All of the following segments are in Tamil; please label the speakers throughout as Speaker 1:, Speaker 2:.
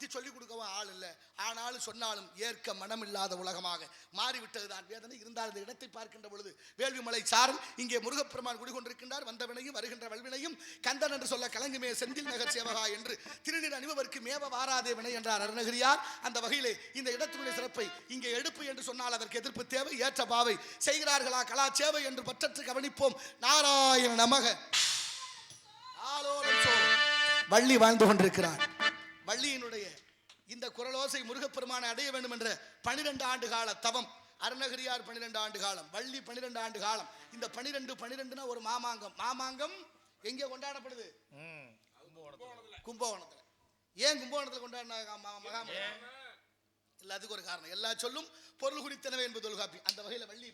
Speaker 1: பற்றி சொல்லிக் கொடுக்கவும் ஆள் இல்லை. ஆனாலும் சொன்னாலும் ஏற்க மனமில்லாத உலகமாக மாறிவிட்டதுதான் வேதனை இருந்தால் இந்த இடத்தை பார்க்கின்ற பொழுது வேள்விமலை சாரல் இங்கே முருகப்பெருமான் குடிகொண்டிருக்கின்றார். வந்தவினையும் வருகின்ற வல்வினையும் கந்தன் என்று சொல்ல கலங்குமே செந்தில் நகர் சேவகா என்று திருநீர் அணிபவருக்கு மேவ வாராதே வினை என்றார் அருணகிரியார். அந்த வகையிலே இந்த இடத்தினுடைய சிறப்பை இங்கே எடுப்பு என்று சொன்னால் அதற்கு எதிர்ப்பு தேவை ஏற்ற பாவை செய்கிறார்களா கலா சேவை என்று பற்றற்று கவனிப்போம். நாராயண நமக. ஆலோலம் வள்ளி வாழ்ந்து கொண்டிருக்கிறார் வள்ளியினுடைய இந்த குரலோசை முருகப்பெருமானை அடைய வேண்டும் என்ற பனிரெண்டு ஆண்டு கால தவம். அருணகிரியார் பன்னிரெண்டு ஆண்டு காலம் வள்ளி பன்னிரெண்டு ஆண்டு காலம். இந்த பனிரெண்டு பனிரெண்டுனா ஒரு மாமாங்கம். மாமாங்கம் எங்கே கொண்டாடப்படுது? கும்பகோணத்துல. ஏன் கும்பகோணத்துல கொண்டாடினாங்க ம- மகாமகம் எல்லாத்துக்கும் ஒரு காரணம். எல்லா சொல்லும் பொருள் குறித்தனவே என்பது தொல்காப்பி. அந்த வகையில வள்ளி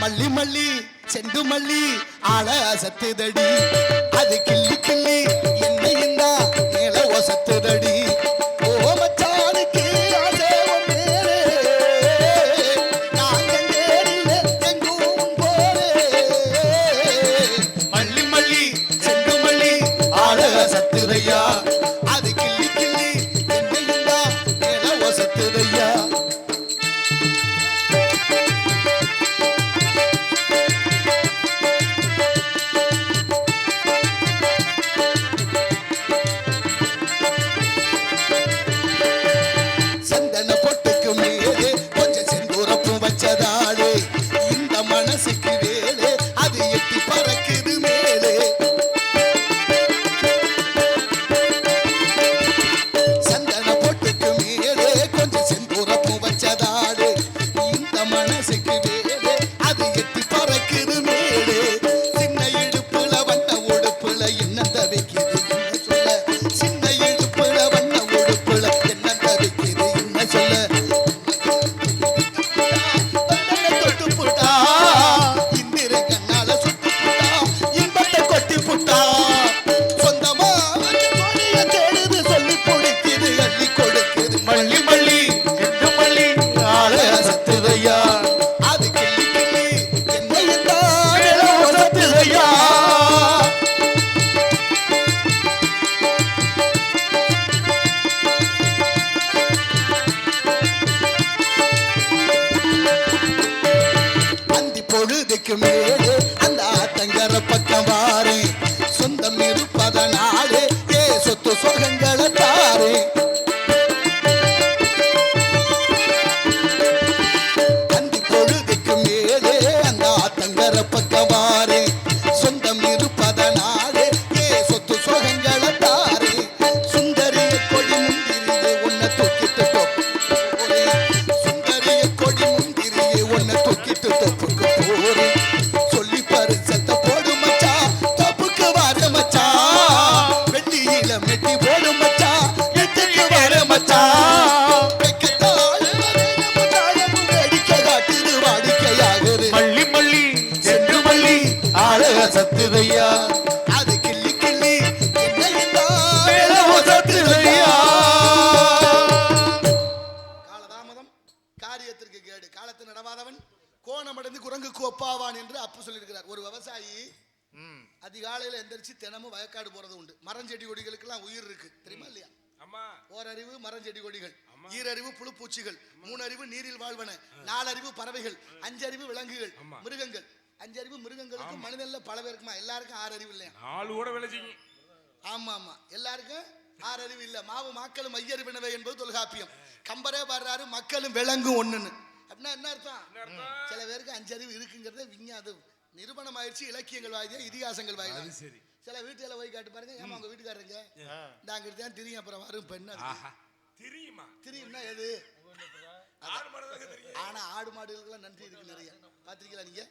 Speaker 1: மல்லி மல்லி செண்டு மல்லி ஆள அசத்துதடி. அது கிள்ளி கிள்ளி என்ன? இந்த ஆள சத்துதையா அது கிள்ளி கிள்ளி சத்துதையா காலதாமதம் காரியத்திற்கு கேடு. காலத்து நடவாதவன் கோணமடைந்து குரங்குக்கு ஒப்பாவான் என்று அப்பு சொல்லியிருக்கிறார். ஒரு விவசாயி அதிகாலையில எந்திரிச்சு தினமும் வயக்காடு போறது உண்டு. மரஞ்செடி கொடிகளுக்கெல்லாம் உயிர் இருக்கு. தெரியுமா இல்லையா?
Speaker 2: அம்மா
Speaker 1: ஓரறிவு மரஞ்செடி கொடிகள் ஈரறிவு புழுப்பூச்சிகள் மூணறிவு நீரில் வாழ்வன நாலறிவு பறவைகள் அஞ்சறிவு விலங்குகள்
Speaker 2: ஆமா.
Speaker 1: மிருகங்கள் அஞ்சறிவு மிருகங்களுக்கு மனிதன்ல பல பேருக்குமா? எல்லாருக்கும் ஆறு அறிவு இல்லையா?
Speaker 2: நாலு கூட விளைச்சிங்க.
Speaker 1: ஆமா ஆமா எல்லாருக்கும் ஆறு அறிவு இல்ல. மாவு மக்களும் ஐயறிவினவை என்பது தொல்காப்பியம். கம்பரே பாடுறாரு மக்களும் விலங்கும் ஒண்ணுன்னு. அப்படின்னா என்ன அர்த்தம்? சில பேருக்கு அஞ்சறிவு இருக்குங்கிறத விஞ்ஞாது நிரூபணம் ஆயிடுச்சு இலக்கியங்கள் வாயிதா இதிகாசங்கள் வாயிதா
Speaker 2: சரி.
Speaker 1: சில வீட்டுல போய் காட்டு பாருங்க. ஏமா உங்க வீட்டுக்காரங்க நாங்க தான் தெரியும்? அப்புறம் வரும் பெண்ணு?
Speaker 2: தெரியுமா?
Speaker 1: தெரியும்னா எது? ஆனா ஆடு மாடுகளுக்கெல்லாம் நன்றி இருக்கு நிறைய. பாத்திருக்கீங்களா நீங்க?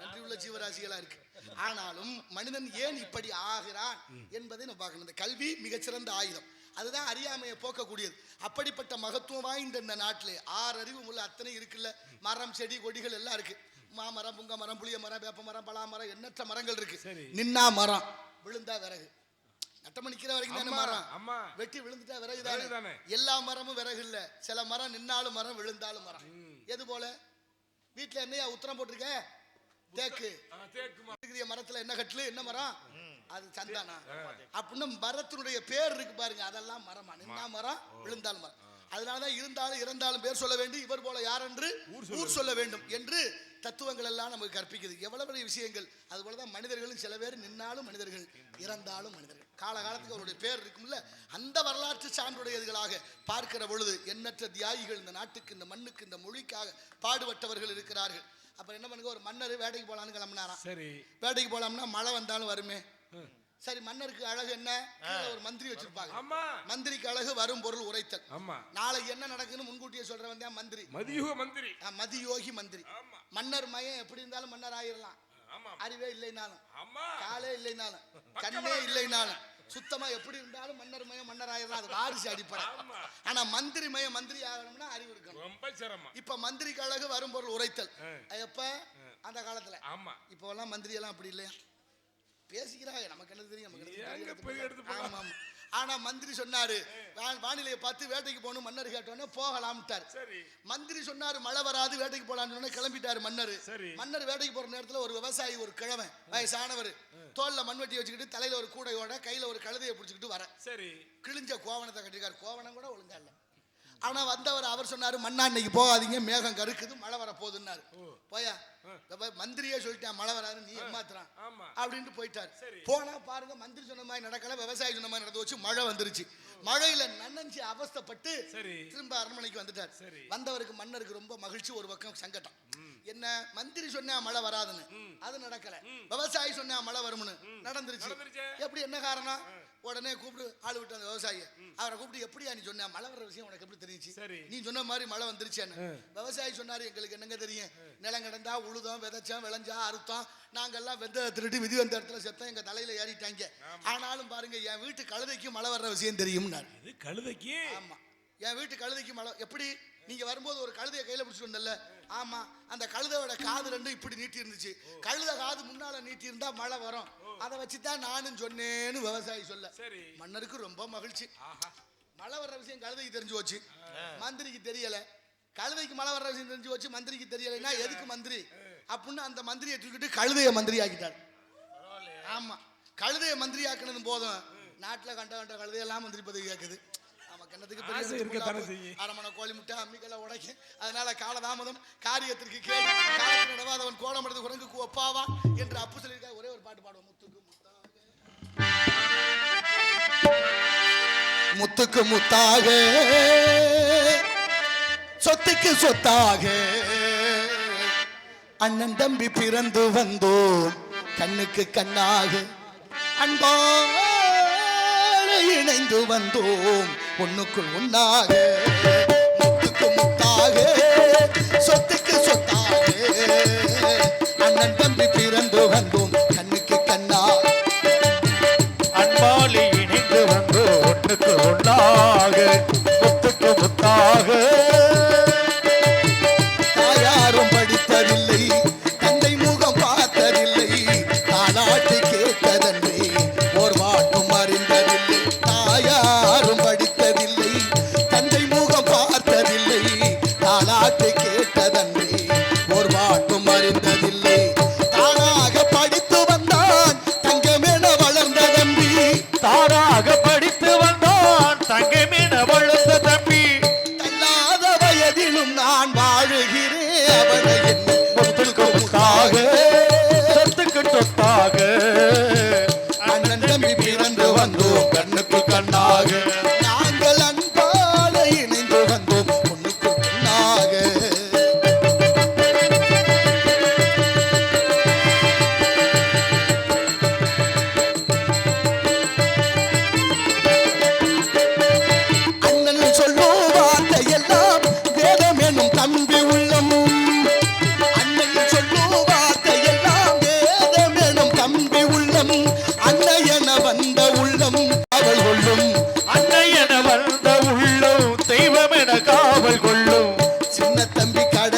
Speaker 1: நன்றி உள்ள ஜீவராசிகளா இருக்கு. ஆனாலும் மனிதன் ஏன் இப்படி ஆகிறான் என்பதை நம்ம பார்க்கணும். இந்த கல்வி மிகச்சிறந்த ஆயுதம். அதுதான் அறியாமையை போக்கக்கூடியது. அப்படிப்பட்ட மகத்துவம் வாய்ந்த இந்த நாட்டிலே ஆறு அறிவு உள்ள அத்தனை இருக்குல்ல. மரம் செடி கொடிகள் எல்லாம் இருக்கு. மாமரம் புங்க மரம் புளிய மரம் வேப்ப மரம் பலா மரம் எண்ணற்ற மரங்கள் இருக்கு. நின்னா மரம் விழுந்தா விறகு. நட்டம நிக்கிற வரைக்கும் தானே மரம்?
Speaker 2: அம்மா.
Speaker 1: வெட்டி விழுந்துட்டா விறகு தானே. எல்லா மரமும் விறகு இல்ல சில மரம் நின்னாலும் மரம் விழுந்தாலும் மரம். எது போல? வீட்டுல என்னையா உத்தரம் போட்டிருக்க? தேக்கு. இருக்கிற மரத்துல என்ன கட்டிலு? என்ன மரம்? அது சந்தானா? அப்படின்னு மரத்தினுடைய பேர் இருக்கு பாருங்க. அதெல்லாம் மரமா? நின்னா மரம் விழுந்தால் மரம். அதனாலதான் இருந்தாலும் இறந்தாலும் பேர் சொல்ல வேண்டும் இவர் போல யார் என்று ஊர் சொல்ல வேண்டும் என்று தத்துவங்கள் எல்லாம் நமக்கு கற்பிக்குது. எவ்வளவு பெரிய விஷயங்கள். அது போலதான் மனிதர்களும் சில பேர் நின்னாலும் மனிதர்கள் இறந்தாலும் மனிதர்கள். காலகாலத்துக்கு அவருடைய பேர் இருக்கும்ல. அந்த வரலாற்று சான்றுடையதுகளாக பார்க்கிற பொழுது எண்ணற்ற தியாகிகள் இந்த நாட்டுக்கு இந்த மண்ணுக்கு இந்த மொழிக்காக பாடுபட்டவர்கள் இருக்கிறார்கள். அப்புறம் என்ன பண்ணுங்க? ஒரு மன்னர் வேட்டைக்கு போலான்னு கிளம்பினாராம்.
Speaker 2: சரி.
Speaker 1: வேட்டைக்கு போலாம்னா மழை வந்தாலும் வருமே. சரி மன்னருக்கு அழகு என்ன? ஒரு மந்திரி வச்சிருப்பாங்க.
Speaker 2: ஆமா.
Speaker 1: மந்திரிக்கு அழகு வரும் பொருள் உரைத்தல்.
Speaker 2: ஆமா.
Speaker 1: நாளைக்கு என்ன நடக்குன்னு முன்கூட்டியே சொல்றவன் தான் மந்திரி.
Speaker 2: மதியுக மந்திரி.
Speaker 1: மதியோகி மந்திரி. மன்னர் மயம் எப்படி இருந்தாலும் மன்னர் ஆயிரலாம். அறிவே இல்லைனாலும். காலே இல்லைனாலும். கண்ணே இல்லைனாலும். சுத்தமா எப்படி இருந்தாலும் மன்னர் மயம் மன்னர் ஆயிரலாம். அது வாரிசு அடிப்படை. ஆனா மந்திரி மயம் மந்திரி ஆகணும்னா அறிவு இருக்கணும்.
Speaker 2: ரொம்ப சிரமம்.
Speaker 1: இப்ப மந்திரிக்கு அழகு வரும் பொருள் உரைத்தல். எப்ப? அந்த காலத்துல.
Speaker 2: ஆமா.
Speaker 1: இப்போ எல்லாம் மந்திரி எல்லாம் அப்படி இல்லையா? பேசிக்கிறாங்க. நமக்கு என்ன தெரியும்? நமக்கு? ஆமா ஆமா. ஆனா மந்திரி சொன்னாரு வானிலையை பார்த்து வேட்டைக்கு போகணும். மன்னர் கேட்டோன்னே போகலாம்ட்டார். மந்திரி சொன்னாரு மழை வராது வேட்டைக்கு போலான்னு கிளம்பிட்டாரு மன்னர்.
Speaker 2: சரி.
Speaker 1: மன்னர் வேட்டைக்கு போற நேரத்துல ஒரு விவசாயி ஒரு கிழவன் வயசானவர் தோல்ல மண்வெட்டி வச்சுக்கிட்டு தலையில ஒரு கூடையோட கையில ஒரு கழுதையை பிடிச்சிக்கிட்டு வர.
Speaker 2: சரி.
Speaker 1: கிழிஞ்ச கோவணத்தை கட்டிருக்காரு. கோவணம் கூட ஒழுங்கா இல்ல. ஆனா வந்தவர் அவர் சொன்னாரு மண்ணா இன்னைக்கு போகாதீங்க மேகம் கருக்குது மழை வர போகுதுன்னாரு போயா? மந்திரியே சொல்லிட்டேன் மழை வராது நீ ஏமாத்துறான். அப்படின்ட்டு போயிட்டார். போனா பாருங்க மந்திரி சொன்ன மாதிரி நடக்கல விவசாயி சொன்ன மாதிரி நடந்து வச்சு மழை வந்துருச்சு. மழையில நன்னஞ்சு அவஸ்தைப்பட்டு திரும்ப அரண்மனைக்கு வந்துட்டார். வந்தவருக்கு மன்னருக்கு ரொம்ப மகிழ்ச்சி ஒரு பக்கம் சங்கடம். என்ன மந்திரி சொன்னா மழை வராதுன்னு. அது நடக்கல. விவசாயி சொன்னா மழை வரும்னு நடந்துருச்சே. எப்படி என்ன காரணம்? உடனே கூப்பிடு ஆளு விட்டு அந்த விவசாயியை அவரை கூப்பிட்டு எப்படியா நீ சொன்ன? மழை வர்ற விஷயம் உனக்கு எப்படி தெரிஞ்சுச்சு?
Speaker 2: சரி.
Speaker 1: நீ சொன்ன மாதிரி மழை வந்துருச்சேன்னு விவசாயி சொன்னாரு எங்களுக்கு என்னங்க தெரியும்? நிலம் கிடந்தா உழுதோம் விதைச்சோம் விளைஞ்சா அறுத்தோம். நாங்கெல்லாம் வெந்த திருட்டு விதி வந்த இடத்துல செத்தோம் எங்க தலையில ஏறிட்டாங்க. ஆனாலும் பாருங்க என் வீட்டு கழுதைக்கு மழை வர்ற விஷயம் தெரியும்னாரு.
Speaker 2: இது கழுதைக்கு?
Speaker 1: ஆமா. என் வீட்டு கழுதைக்கு மழை எப்படி? நீங்க வரும்போது ஒரு கழுதையை கையில பிடிச்சிட்டு வந்தல ஆமா அந்த கழுதையோட காது ரெண்டும் இப்படி நீட்டி இருந்துச்சு கழுதை காது முன்னால நீட்டி இருந்தா மழை வரும். அதை வச்சுதான் நானும் சொன்னேன்னு விவசாயி சொல்ல. மன்னருக்கு ரொம்ப மகிழ்ச்சி.
Speaker 2: ஆஹா.
Speaker 1: மழை வர்ற விஷயம் கழுதைக்கு தெரிஞ்சு போச்சு. மந்திரிக்கு தெரியல. கழுதைக்கு மழை வர்ற விஷயம் தெரிஞ்சு போச்சு மந்திரிக்கு தெரியலைன்னா எதுக்கு மந்திரி? அப்படின்னு அந்த மந்திரியை தூக்கிட்டு கழுதையை மந்திரி ஆக்கிட்டார் ஆமா. கழுதையை மந்திரி ஆக்கினது போதும். நாட்டுல கண்ட கண்ட கழுதையெல்லாம் மந்திரி பதவி கேட்குது என்னத்துக்கு பெரிய
Speaker 2: இருக்கத்தானே செய்யும்.
Speaker 1: கோழி முட்டை அம்மிக்கெல்லாம் உடைக்கும் அதனால காலதாமதம் காரியத்திற்கு கேள்வி காலத்தில் நடவாதவன் கோலம் எடுத்து குரங்குக்கு ஒப்பாவா என்று அப்பு சொல்லியிருக்காரு. ஒரே ஒரு பாட்டு பாடுவோம். முத்துக்கு முத்தாக. முத்துக்கு முத்தாக. சொத்துக்கு சொத்தாக. அண்ணன் தம்பி பிறந்து வந்தோம். கண்ணுக்கு கண்ணாக. அன்பாக இணைந்து வந்தோம். ஒண்ணுக்குள் ஒண்ணாக முத்துக்கு முத்தாக சொத்துக்கு சொத்தாக. அண்ணன் தம்பி பிறந்து வந்தோம் கண்ணுக்கு கண்ணா.
Speaker 3: அன்பாலி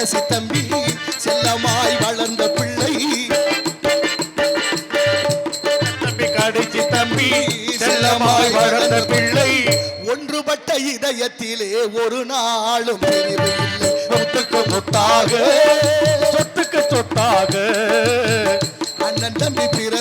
Speaker 1: தம்பி கடைசி தம்பி செல்லமாய் வளர்ந்த பிள்ளை.
Speaker 3: தம்பி கடைசி தம்பி செல்லமாய் வளர்ந்த பிள்ளை.
Speaker 1: ஒன்றுபட்ட இதயத்திலே ஒரு நாளும்
Speaker 3: முத்துக்கு முத்தாக சொத்துக்கு சொத்தாக.
Speaker 1: அண்ணன் தம்பி பிறந்து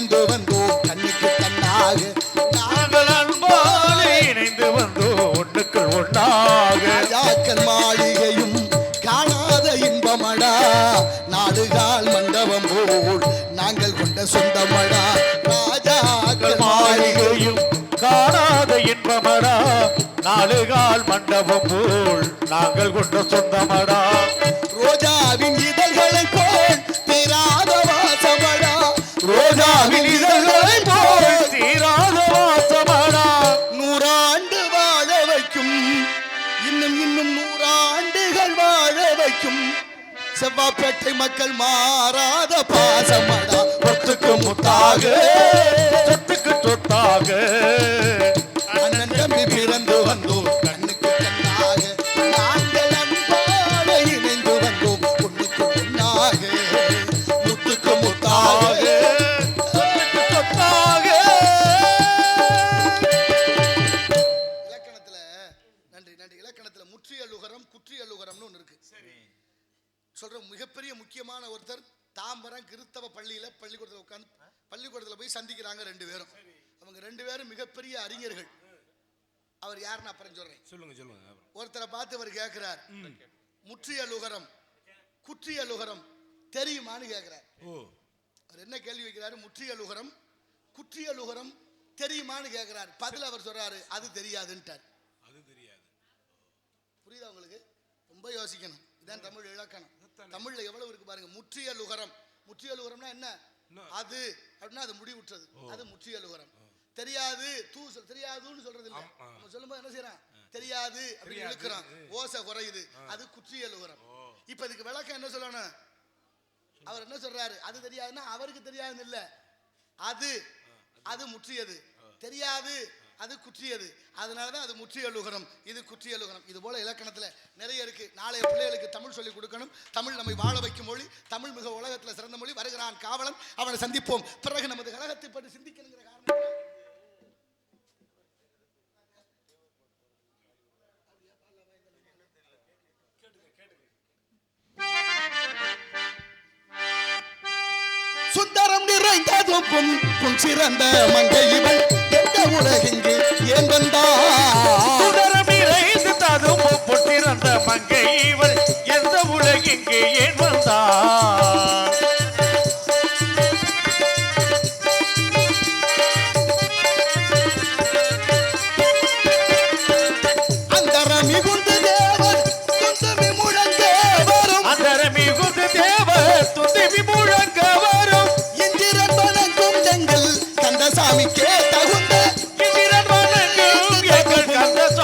Speaker 1: இன்பமடா.
Speaker 3: நாலுகால் மண்டபம் போல் நாங்கள் கொண்ட சொந்தமடா.
Speaker 1: ரோஜாவின் இதழ்களை போல் தீராத வாசமடா.
Speaker 3: ரோஜாவின் இதழ்களை போல் தீராத வாசமடா.
Speaker 1: நூறாண்டு வாழ வைக்கும். இன்னும் இன்னும் நூறாண்டுகள் வாழ வைக்கும். செவ்வாப்பேட்டை மக்கள் மாறாத பாசமடா.
Speaker 3: சொத்துக்கு முத்தாக. சொத்துக்கு சொத்தாக.
Speaker 1: பள்ளியில பள்ளிக்கூடத்துல உட்காந்து பள்ளிக்கூடத்துல போய் சந்திக்கிறாங்க ரெண்டு பேரும். அவங்க ரெண்டு பேரும் மிகப்பெரிய அறிஞர்கள். அவர் யாருன்னு அப்புறம் சொல்றேன்.
Speaker 2: சொல்லுங்க சொல்லுங்க.
Speaker 1: ஒருத்தரை பார்த்து அவர் கேட்கிறார் முற்றியலுகரம் குற்றியலுகரம் தெரியுமான்னு கேட்கிறார்
Speaker 2: ஓ.
Speaker 1: அவர் என்ன கேள்வி வைக்கிறாரு? முற்றியலுகரம் குற்றியலுகரம் தெரியுமான்னு கேட்கிறார் பதில் அவர் சொல்றாரு அது தெரியாதுன்ட்டார்.
Speaker 2: அது தெரியாது.
Speaker 1: புரியுதா உங்களுக்கு? ரொம்ப யோசிக்கணும். இதான் தமிழ் இலக்கணம். தமிழ்ல எவ்வளவு இருக்கு பாருங்க. முற்றியலுகரம் முற்றியலுகரம்னா என்ன? அது. அப்படின்னா அது முடிவுற்றது. அது முற்றியலுகரம். தெரியாது தூ சொல் தெரியாதுன்னு சொல்றது இல்ல. நம்ம சொல்லும்போது என்ன செய்யறான்? தெரியாது அப்படின்னு. இழுக்கிறான். ஓசை குறையுது. அது குற்றியலுகரம். இப்ப இதுக்கு விளக்கம் என்ன சொல்லணும்? அவர் என்ன சொல்றாரு? அது தெரியாதுன்னா அவருக்கு தெரியாதுன்னு இல்ல. அது. அது. முற்றியது. தெரியாது. அது குற்றியது. அதனால தான் அது முற்றியலுகரம் இது குற்றியலுகரம் இது போல இலக்கணத்துல நிறைய இருக்கு. நாளைய பிள்ளைகளுக்கு தமிழ் சொல்லிக் கொடுக்கணும். தமிழ் நம்மை வாழ வைக்கும் மொழி தமிழ் மிக உலகத்துல சிறந்த மொழி. வருகிறான் காவலன். அவனை சந்திப்போம். பிறகு நமது கழகத்தை பற்றி சிந்திக்கணுங்கிற காரணம். சுந்தரம் நிறைந்ததும் பொன் பொன் சிறந்த மங்கை இவள் உலகிங்கு ஏன் வந்தார்
Speaker 3: இறைந்து ததும் பொட்டிறந்த மங்கை இவர் எந்த உலகிங்கு ஏன் வந்தார்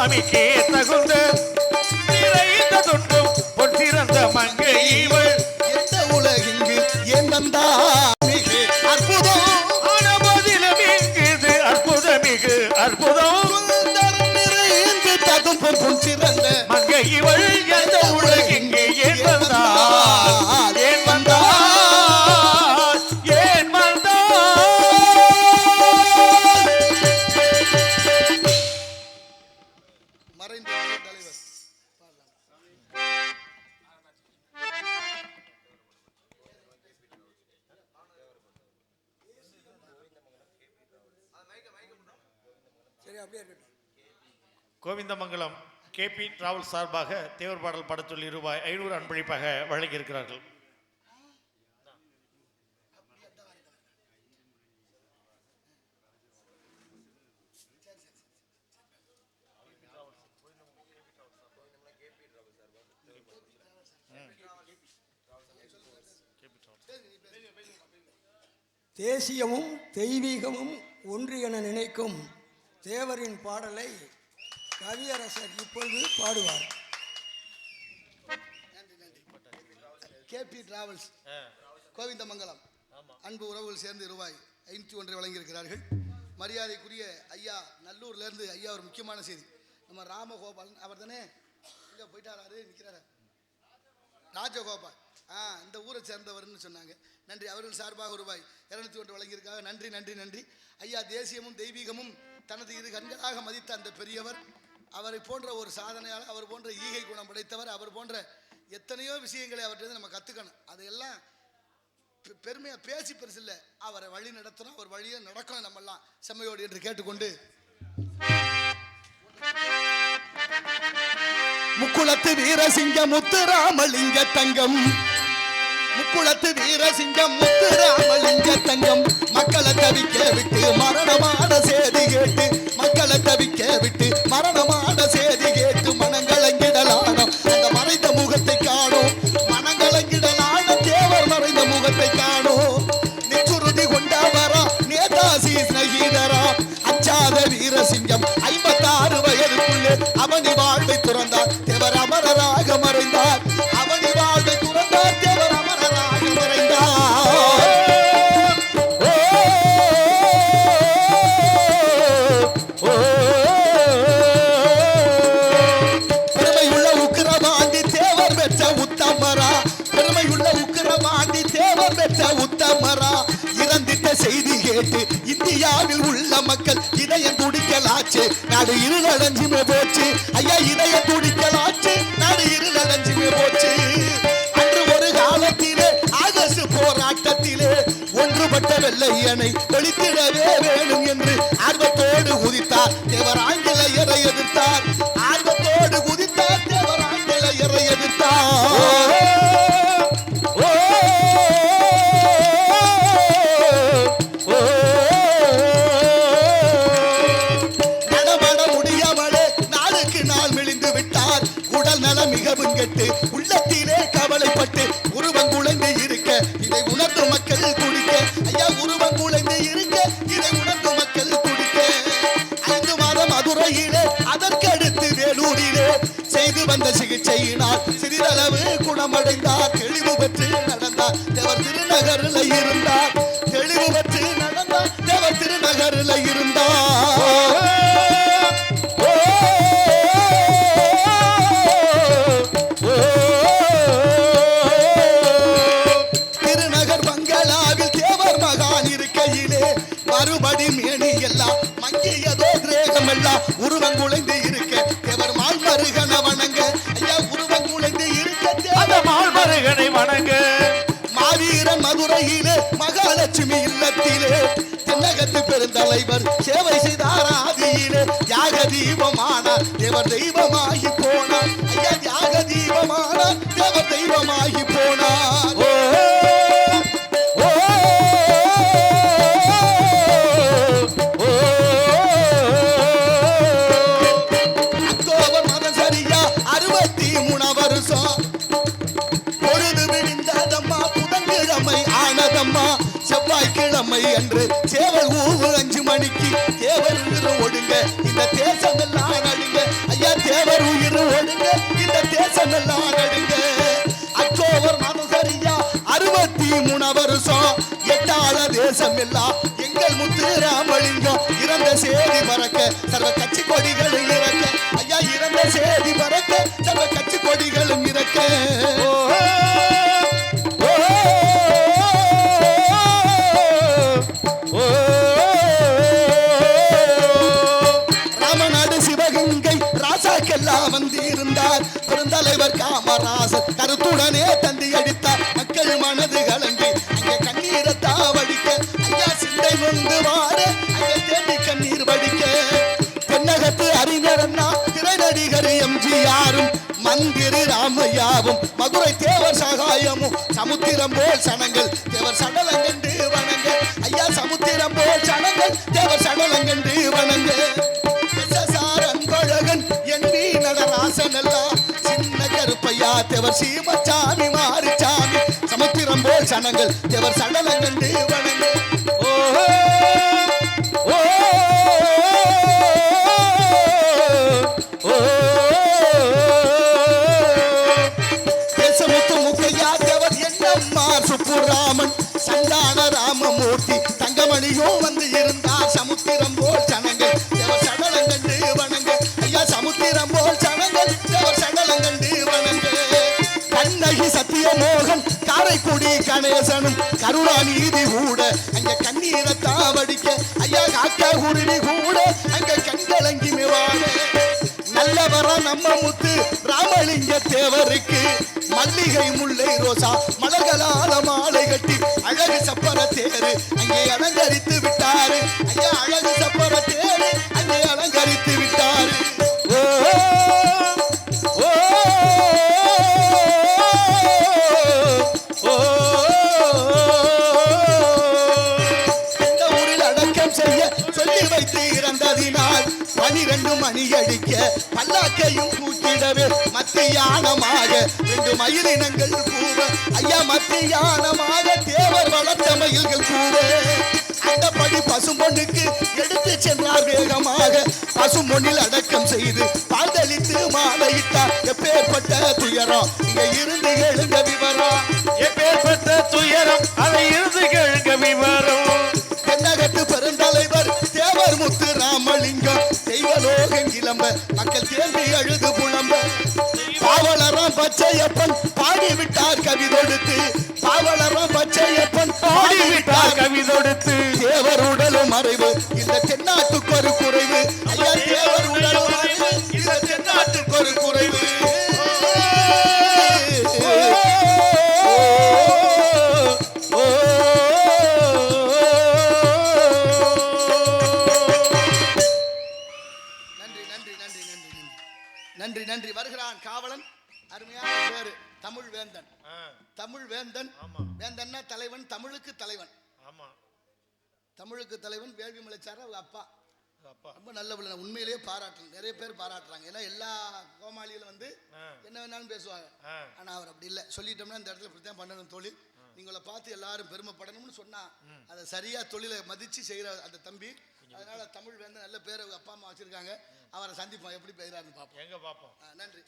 Speaker 3: கந்த சுவாமிக்கே தகுந்த கோவிந்தமங்கலம் கேபி டிராவல் சார்பாக தேவர் பாடல் படச்சொல்லி ரூபாய் ஐநூறு அன்பளிப்பாக வழங்கியிருக்கிறார்கள்.
Speaker 4: தேசியமும் தெய்வீகமும் ஒன்று என நினைக்கும் தேவரின் பாடலை கவியரசர் இப்பொழுது பாடுவார்.
Speaker 1: கேபி டிராவல்ஸ் கோவிந்தமங்கலம் அன்பு உறவுகள் சேர்ந்து ரூபாய் ஐநூற்றி ஒன்றை வழங்கியிருக்கிறார்கள். மரியாதைக்குரிய ஐயா நல்லூர்லேருந்து ஐயா ஒரு முக்கியமான செய்தி. நம்ம ராமகோபாலன் அவர் தானே இங்கே போயிட்டாராரு நிற்கிறாரு ராஜகோபால். ஆ இந்த ஊரை சேர்ந்தவர்னு சொன்னாங்க. நன்றி. அவர்கள் சார்பாக ரூபாய் இரநூத்தி ஒன்று வழங்கியிருக்காங்க. நன்றி நன்றி நன்றி. ஐயா தேசியமும் தெய்வீகமும் தனது இரு கண்களாக மதித்த அந்த பெரியவர் அவரை போன்ற ஒரு சாதனையாளர் அவர் போன்ற ஈகை குணம் படைத்தவர் அவர் போன்ற எத்தனையோ விஷயங்களை அவர்கிட்ட நம்ம கற்றுக்கணும் அதையெல்லாம் பெருமையாக பேசி பெருசு இல்லை. அவரை வழி நடத்தணும் அவர் வழியே நடக்கணும் நம்மெல்லாம். செம்மையோடு என்று கேட்டுக்கொண்டு முக்குளத்து வீரசிங்க முத்துராமலிங்க தங்கம். முக்குளத்து வீரசிங்கம் முத்துராமலிங்க தங்கம். மக்களை தவிக்க விட்டு மரணமான செய்தி கேட்டு மக்களை தவிக்க விட்டு மரணமான செய்தி கேட்டு கேட்டு இந்தியாவில் உள்ள மக்கள் இதயம் துடிக்கலாச்சு. நாடு இருளடைஞ்சுமே போச்சு. ஐயா இதயம் துடிக்கலாச்சு. நாடு இருளடைஞ்சுமே போச்சு. அன்று ஒரு காலத்திலே ஆகஸ்ட் போராட்டத்திலே ஒன்றுபட்ட வெள்ளையனை ஒழித்திடவே வேணும் என்று ஆர்வத்தோடு உதித்தார் தேவர் ஓ, ஓ, திருநகர் பங்களாவில் தேவர் மகான் இருக்கையிலே மறுபடி மேனி எல்லாம் மங்கியதோ திரேகம் எல்லாம் உருவங்குலைந்து இருக்க. தேவர் மால் மருகன வணங்க. ஐயா உருவங்குலைந்து இருக்க.
Speaker 3: அந்த மால்மருகனை வணங்க.
Speaker 1: மாவீரன் மதுரையிலே மகாலட்சுமி இல்லத்திலே எட்டு பெருந்தலைவர் சேவை செய்தார் ஆதியிலே. யாக தீபமானார் தேவர் தெய்வமாகி போனார். ஐயா யாக தீபமானார் தேவர் தெய்வமாகி இந்த தேசம் எல்லாம் நடுங்க அக்டோபர் மாதம் சரியா அறுபத்தி மூணு வருஷம். எட்டாள தேசம் எல்லாம் எங்கள் முத்து ராமலிங்கம் இறந்த சேதி பறக்க சர்வ கட்சி கொடிகளும் இறக்க. ஐயா இறந்த சேதி பறக்க சர்வ கட்சி கொடிகளும் இறக்க. வந்திருந்தார். பெருந்தலைவர் காமராசர் கருத்துடனே தந்தி அடித்தார். மக்கள் மனது கலங்கி அங்கே கண்ணீரை தாவடிக்க ஐயா சிந்தை கொண்டு வாட அங்கே தேடி கண்ணீர் வடிக்க. தென்னகத்து அறிஞர் அண்ணா திரைநடிகர் எம்ஜிஆரும் மந்திரி ராமையாவும் மதுரை தேவர் சகாயமும் சமுத்திரம் போல் சனங்கள் தேவர் சடலங்கண்டு வணங்க. ஐயா சமுத்திரம் போல் சனங்கள் தேவர் சடலங்கண்டு ஐயா தேவர் சீமச்சாமி மாரிச்சாமி சமுத்திரம் போல் சனங்கள் தேவர் சடலங்கள் தேவனங்கள் நம்ம முத்து ராமலிங்க தேவருக்கு மல்லிகை முல்லை ரோசா மலர்களால மாலை கட்டி அழகு சப்பர தேரு. அங்கே அலங்கரித்து விட்டாரு. ஐயா அழகு சப்பர தேரு. அங்கே அலங்கரித்து பன்னிரண்டு மணி அடிக்க பல்லாக்கையும் கூட்டிடவே மத்தியானமாக ரெண்டு மயிலினங்கள் கூட ஐயா மத்தியானமாக தேவர் வளர்த்த மயில்கள் கூட அந்தபடி பசும்பொண்ணுக்கு எடுத்து சென்றார் வேகமாக. பசும்பொன்னில் அடக்கம் செய்து பாதளித்து மாலையிட்டார் எப்பேற்பட்ட துயரம்? இங்க இருந்து எழுந்த விவரம்.
Speaker 3: எப்பேற்பட்ட துயரம்? அதை இருந்து கேளுங்க விவரம்.
Speaker 1: கிளம்ப மக்கள் தேம்பி அழுது புலம்ப. பாவலரம் பச்சையப்பன் பாடிவிட்டார் கவி தொடுத்து. பாவலரம் பச்சையப்பன் பாடிவிட்டார்
Speaker 3: கவி தொடுத்து.
Speaker 1: தேவர் உடலும் மறைவு இந்த நன்றி நன்றி. வருகிறான் காவலன். அருமையான பேரு. தமிழ் வேந்தன். தமிழ் வேந்தன். வேந்தன்னா தலைவன் தமிழுக்கு தலைவன்.
Speaker 3: ஆமா.
Speaker 1: தமிழுக்கு தலைவன் வேள்வி மலைச்சார அவங்க அப்பா. ரொம்ப நல்ல பிள்ளை உண்மையிலேயே பாராட்டணும் நிறைய பேர் பாராட்டுறாங்க. ஏன்னா எல்லா கோமாளிகளும் வந்து. என்ன வேணாலும் பேசுவாங்க.
Speaker 3: ஆ.
Speaker 1: ஆனா அவர் அப்படி இல்லை. சொல்லிட்டோம்னா இந்த இடத்துல இப்படி தான் பண்ணணும் தொழில் நீங்களை பார்த்து எல்லாரும் பெருமைப்படணும்னு சொன்னா அதை சரியா தொழிலை மதிச்சு செய்யற அந்த தம்பி. அதனால தமிழ் வேந்த நல்ல பேர். அவங்க அப்பா அம்மா வச்சிருக்காங்க. அவரை சந்திப்போம். எப்படி பெயராருன்னு பார்ப்போம்.
Speaker 3: எங்க பாப்போம்
Speaker 1: ஆ, நன்றி.